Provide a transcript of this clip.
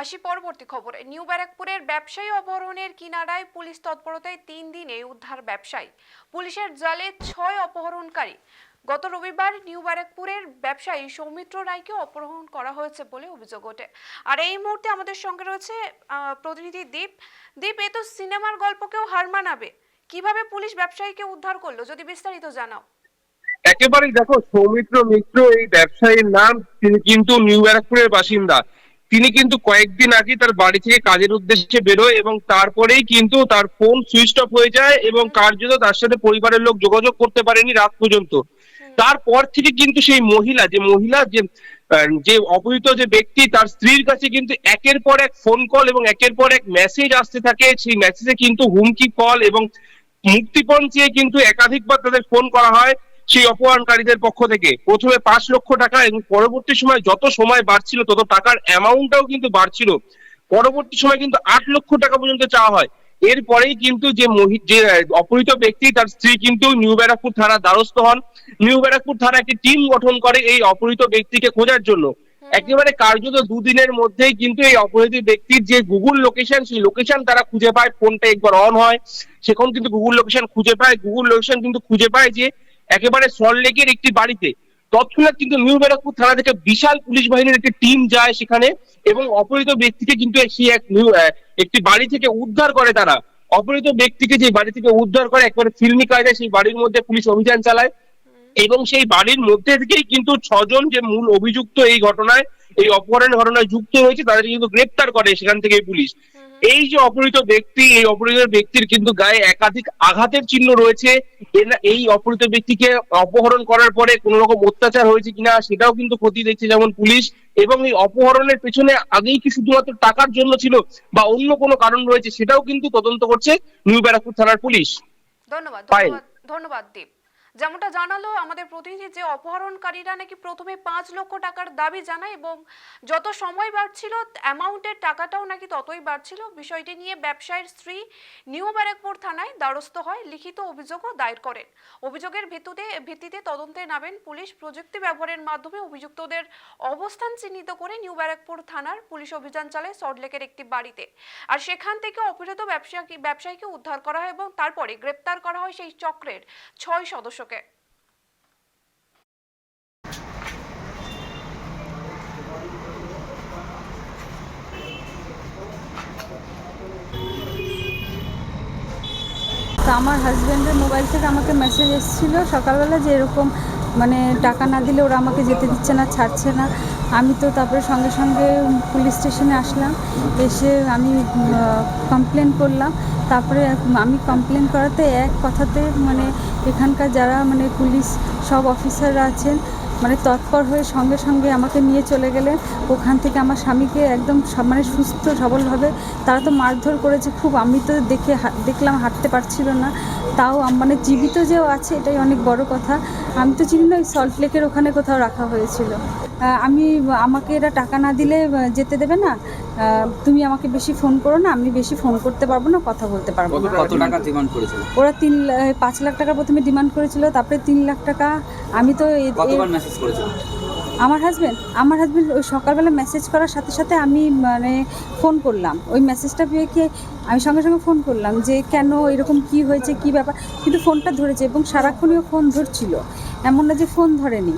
আসি পরবর্তী খবরে। নিউ ব্যারাকপুরের ব্যবসায়ী অপহরণের কিনারায় পুলিশ তৎপরতায় তিন দিনে উদ্ধার ব্যবসায়ী। পুলিশের জালে ছয় অপহরণকারী। গত রবিবার নিউ ব্যারাকপুরের ব্যবসায়ী সৌমিত্র রায়কে অপহরণ করা হয়েছে বলে অভিযোগ ওঠে। আর এই মুহূর্তে আমাদের সঙ্গে রয়েছে প্রতিনিধি দীপ। দীপ, এ তো সিনেমার গল্পকেও হার মানাবে। কীভাবে পুলিশ ব্যবসায়ীকে উদ্ধার করল, যদি বিস্তারিত জানাও। একেবারেই দেখো, সৌমিত্র মিত্র এই ব্যবসায়ীর নাম, তিনি কিন্তু নিউ ব্যারাকপুরের বাসিন্দা। তিনি কিন্তু কয়েকদিন আগে তার বাড়ি থেকে কাজের উদ্দেশ্যে বেরোয় এবং তারপরেই কিন্তু তার ফোন সুইচ অফ হয়ে যায় এবং কার্যত তার সাথে পরিবারের লোক যোগাযোগ করতে পারেনি রাত পর্যন্ত। তারপর থেকে কিন্তু সেই মহিলা যে মহিলা যে যে অপহৃত যে ব্যক্তি তার স্ত্রীর কাছে কিন্তু একের পর এক ফোন কল এবং একের পর এক মেসেজ আসতে থাকে। সেই মেসেজে কিন্তু হুমকি কল এবং মুক্তিপণ চেয়ে কিন্তু একাধিকবার তাদের ফোন করা হয়। সেই অপহরণকারীদের পক্ষ থেকে। প্রথমে পাঁচ লক্ষ টাকা এবং পরবর্তী সময় যত সময় বাড়ছিল তত টাকার অ্যামাউন্টটাও কিন্তু বাড়ছিল। পরবর্তী সময় কিন্তু আট লক্ষ টাকা পর্যন্ত চাওয়া হয়। এরপরেই কিন্তু যে যে অপহৃত ব্যক্তি তার স্ত্রী কিন্তু নিউ ব্যারাকপুর থানার দ্বারস্থ হন। নিউ ব্যারাকপুর থানা একটি টিম গঠন করে এই অপহৃত ব্যক্তিকে খোঁজার জন্য। একেবারে কার্যত দুদিনের মধ্যেই কিন্তু এই অপহৃত ব্যক্তির যে গুগল লোকেশন সেই লোকেশন তারা খুঁজে পায়। ফোনটা একবার অন হয়। সেখন কিন্তু গুগল লোকেশন খুঁজে পায়। গুগল লোকেশন কিন্তু খুঁজে পায় যে একেবারে সল্টলেকের একটি বাড়িতে। তৎক্ষণাৎ কিন্তু নিউ ব্যারাকপুর থানা থেকে বিশাল পুলিশ বাহিনীর একটি টিম যায় সেখানে এবং অপহৃত ব্যক্তিকে কিন্তু সেই এক একটি বাড়ি থেকে উদ্ধার করে তারা। অপহৃত ব্যক্তিকে যে বাড়ি থেকে উদ্ধার করে একবারে ফিল্মি কায়দায় সেই বাড়ির মধ্যে পুলিশ অভিযান চালায় এবং সেই বাড়ির মধ্যে থেকেই কিন্তু ছজন যে মূল অভিযুক্ত এই ঘটনায়, এই অপহরণ ঘটনায় যুক্ত হয়েছে তাদের কিন্তু গ্রেপ্তার করে সেখান থেকে পুলিশ। এই যে অপহৃত ব্যক্তি এই অপহৃত ব্যক্তির কিন্তু গায়ে একাধিক আঘাতের চিহ্ন রয়েছে। এই অপহৃত ব্যক্তিকে অপহরণ করার পরে কোন রকম অত্যাচার হয়েছে কিনা সেটাও কিন্তু ক্ষতি দেখছে যেমন পুলিশ। এবং এই অপহরণের পেছনে আগেই কি শুধুমাত্র টাকার জন্য ছিল বা অন্য কোনো কারণ রয়েছে সেটাও কিন্তু তদন্ত করছে নিউ ব্যারাকপুর থানার পুলিশ। ধন্যবাদ ধন্যবাদ দীপ। যেমনটা জানালো, আমাদের প্রতিনিধি যে অপহরণকারীরা নাকি প্রথমে পাঁচ লক্ষ টাকার দাবি জানায় এবং যত সময় বাড়ছিল, অ্যামাউন্টের টাকাটাও নাকি ততই বাড়ছিল। বিষয়টি নিয়ে ব্যবসায়ীর স্ত্রী নিউ ব্যারাকপুর থানায় দ্বারস্থ হয়। লিখিত অভিযোগও দায়ের করেন। অভিযোগের ভিত্তিতে ভিত্তিতে তদন্তে নামেন পুলিশ। প্রযুক্তি ব্যবহারের মাধ্যমে অভিযুক্তদের অবস্থান চিহ্নিত করে নিউ ব্যারাকপুর থানার পুলিশ অভিযান চালায় সল্টলেকের একটি বাড়িতে। আর সেখান থেকে অপহৃত ব্যবসায়ী, ব্যবসায়ীকে উদ্ধার করা হয় এবং তারপরে গ্রেপ্তার করা হয় সেই চক্রের ছয় তো আমার হাজব্যান্ডের মোবাইল থেকে আমাকে মেসেজ এসেছিল সকালবেলা যে এরকম মানে টাকা না দিলে ওরা আমাকে যেতে দিচ্ছে না, ছাড়ছে না। আমি তো তারপরে সঙ্গে সঙ্গে পুলিশ স্টেশনে আসলাম, এসে আমি কমপ্লেন করলাম। তারপরে আমি কমপ্লেন করাতে এক কথাতে মানে এখানকার যারা মানে পুলিশ সব অফিসাররা আছেন মানে তৎপর হয়ে সঙ্গে সঙ্গে আমাকে নিয়ে চলে গেলেন। ওখান থেকে আমার স্বামীকে একদম মানে সুস্থ সবলভাবে, তারা তো মারধর করেছে, খুব আমি তো দেখে দেখলাম, হাঁটতে পারছিল না। তাও মানে জীবিত যেও আছে এটাই অনেক বড় কথা। আমি তো চিনি না ওই সল্ট লেকের ওখানে কোথাও রাখা হয়েছিল। আমি আমাকে এরা টাকা না দিলে যেতে দেবে না। তুমি আমাকে বেশি ফোন করো না আমি বেশি ফোন করতে পারব না কথা বলতে পারব না। কত টাকা ডিমান্ড করেছিল? ওরা তিন পাঁচ লাখ টাকা প্রথমে ডিমান্ড করেছিল তারপরে তিন লাখ টাকা। আমি তো কতবার মেসেজ করেছিল? আমার হাজব্যান্ড আমার হাজব্যান্ড ওই সকালবেলা মেসেজ করার সাথে সাথে আমি মানে ফোন করলাম। ওই মেসেজটা পেয়ে কি আমি সঙ্গে সঙ্গে ফোন করলাম যে, কেন এরকম কি হয়েছে? কি ব্যাপার? কিন্তু ফোনটা ধরেছে এবং সারাক্ষণই ফোন ধরছিল। এমন না যে ফোন ধরেনি।